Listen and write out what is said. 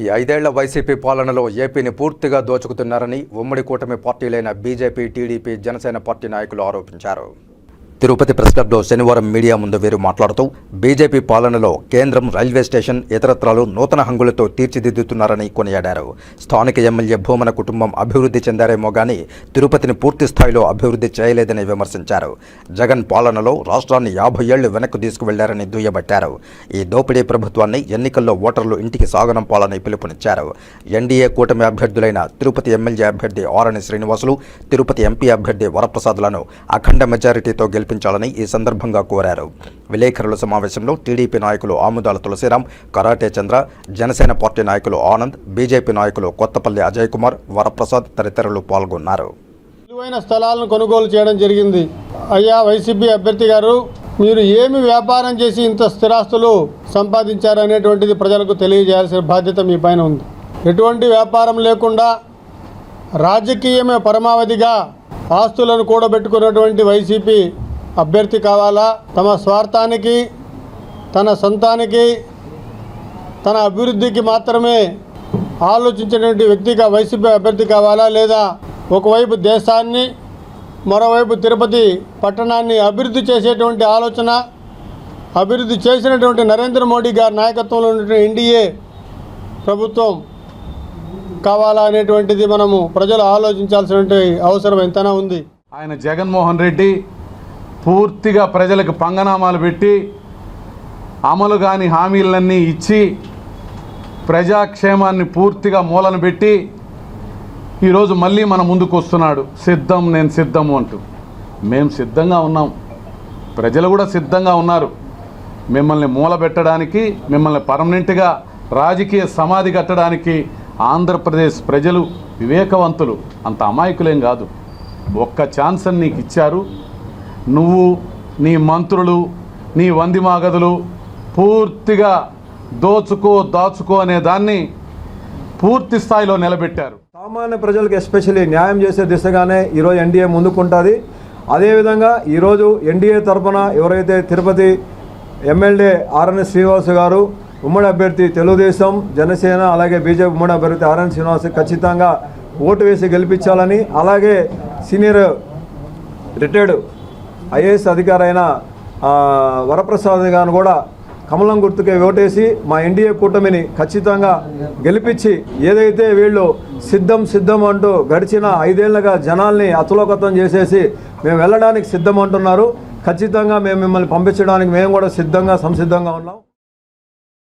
ఈ ఐదేళ్ళ వైసీపీ పాలనలో ఏపీని పూర్తిగా దోచుకుతున్నారని ఉమ్మడి కూటమి పార్టీలైన బీజేపీ టీడీపీ జనసేన పార్టీ నాయకులు ఆరోపించారు. తిరుపతి ప్రెస్ క్లబ్లో శనివారం మీడియా ముందు వీరు మాట్లాడుతూ బీజేపీ పాలనలో కేంద్రం రైల్వే స్టేషన్ ఇతరత్రాలు నూతన హంగులతో తీర్చిదిద్దుతున్నారని కొనియాడారు. స్థానిక ఎమ్మెల్యే భూమన కుటుంబం అభివృద్ధి చెందారేమో గాని తిరుపతిని పూర్తి స్థాయిలో అభివృద్ధి చేయలేదని విమర్శించారు. జగన్ పాలనలో రాష్ట్రాన్ని యాభై ఏళ్ళు వెనక్కు తీసుకువెళ్ళారని దుయ్యబట్టారు. ఈ దోపిడీ ప్రభుత్వాన్ని ఎన్నికల్లో ఓటర్లు ఇంటికి సాగనంపాలని పిలుపునిచ్చారు. ఎన్డీఏ కూటమి అభ్యర్థులైన తిరుపతి ఎమ్మెల్యే అభ్యర్థి ఆరణి శ్రీనివాసులు తిరుపతి ఎంపీ అభ్యర్థి వరప్రసాద్లను అఖండ మెజారిటీతో గెలిపి గెలిపించాలని ఈ సందర్భంగా కోరారు. విలేకరుల సమావేశంలో టీడీపీ నాయకులు ఆముదాల తులసిరాం కరాటే చంద్ర జనసేన పార్టీ నాయకులు ఆనంద్ బీజేపీ నాయకులు కొత్తపల్లి అజయ్ కుమార్ వరప్రసాద్ తదితరులు పాల్గొన్నారు. విలువైన స్థలాలను కొనుగోలు చేయడం జరిగింది. అయ్యా వైసీపీ అభ్యర్థి గారు మీరు ఏమి వ్యాపారం చేసి ఇంత స్థిరాస్తులు సంపాదించారు అనేటువంటిది ప్రజలకు తెలియజేయాల్సిన బాధ్యత మీ పైన ఉంది. ఎటువంటి వ్యాపారం లేకుండా రాజకీయమే పరమావధిగా ఆస్తులను కూడబెట్టుకున్నటువంటి వైసీపీ అభ్యర్థి కావాలా? తమ స్వార్థానికి తన సొంతానికి తన అభివృద్ధికి మాత్రమే ఆలోచించినటువంటి వ్యక్తిగా వైసీపీ అభ్యర్థి కావాలా లేదా? ఒకవైపు దేశాన్ని మరోవైపు తిరుపతి పట్టణాన్ని అభివృద్ధి చేసేటువంటి ఆలోచన అభివృద్ధి చేసినటువంటి నరేంద్ర మోడీ గారి నాయకత్వంలో ఉన్నటువంటి ఎన్డీఏ ప్రభుత్వం కావాలా అనేటువంటిది మనము ప్రజలు ఆలోచించాల్సినటువంటి అవసరం ఎంతైనా ఉంది. ఆయన జగన్మోహన్ రెడ్డి పూర్తిగా ప్రజలకు పంగనామాలు పెట్టి అమలు కాని హామీలన్నీ ఇచ్చి ప్రజాక్షేమాన్ని పూర్తిగా మూలన పెట్టి ఈరోజు మళ్ళీ మన ముందుకు వస్తున్నాడు. సిద్ధం నేను సిద్ధము అంటూ. మేము సిద్ధంగా ఉన్నాం. ప్రజలు కూడా సిద్ధంగా ఉన్నారు. మిమ్మల్ని మూల పెట్టడానికి మిమ్మల్ని పర్మనెంట్గా రాజకీయ సమాధి కట్టడానికి ఆంధ్రప్రదేశ్ ప్రజలు వివేకవంతులు. అంత అమాయకులేం కాదు. ఒక్క ఛాన్స్ నీకు ఇచ్చారు. నువ్వు నీ మంత్రులు నీ వందిమాగదులు పూర్తిగా దోచుకో దాచుకో అనే దాన్ని పూర్తి స్థాయిలో నిలబెట్టారు. సామాన్య ప్రజలకు ఎస్పెషల్లీ న్యాయం చేసే దిశగానే ఈరోజు ఎన్డీఏ ముందుకుంటుంది. అదేవిధంగా ఈరోజు ఎన్డీఏ తరఫున ఎవరైతే తిరుపతి ఎమ్మెల్యే ఆర్ఎన్ శ్రీనివాస్ గారు ఉమ్మడి అభ్యర్థి తెలుగుదేశం జనసేన అలాగే బీజేపీ ఉమ్మడి అభ్యర్థి ఆర్ఎన్ శ్రీనివాస్ ఖచ్చితంగా ఓటు వేసి గెలిపించాలని అలాగే సీనియర్ రిటైర్డ్ ఐఏఎస్ అధికారైన వరప్రసాద్ గారు కూడా కమలం గుర్తుకే ఓటేసి మా ఎన్డీఏ కూటమిని ఖచ్చితంగా గెలిపించి ఏదైతే వీళ్ళు సిద్ధం సిద్ధం అంటూ గడిచిన ఐదేళ్ళుగా జనాల్ని అతులోకతం చేసేసి మేము వెళ్ళడానికి సిద్ధం అంటున్నారు ఖచ్చితంగా మేము మిమ్మల్ని పంపించడానికి మేము కూడా సిద్ధంగా సంసిద్ధంగా ఉన్నాం.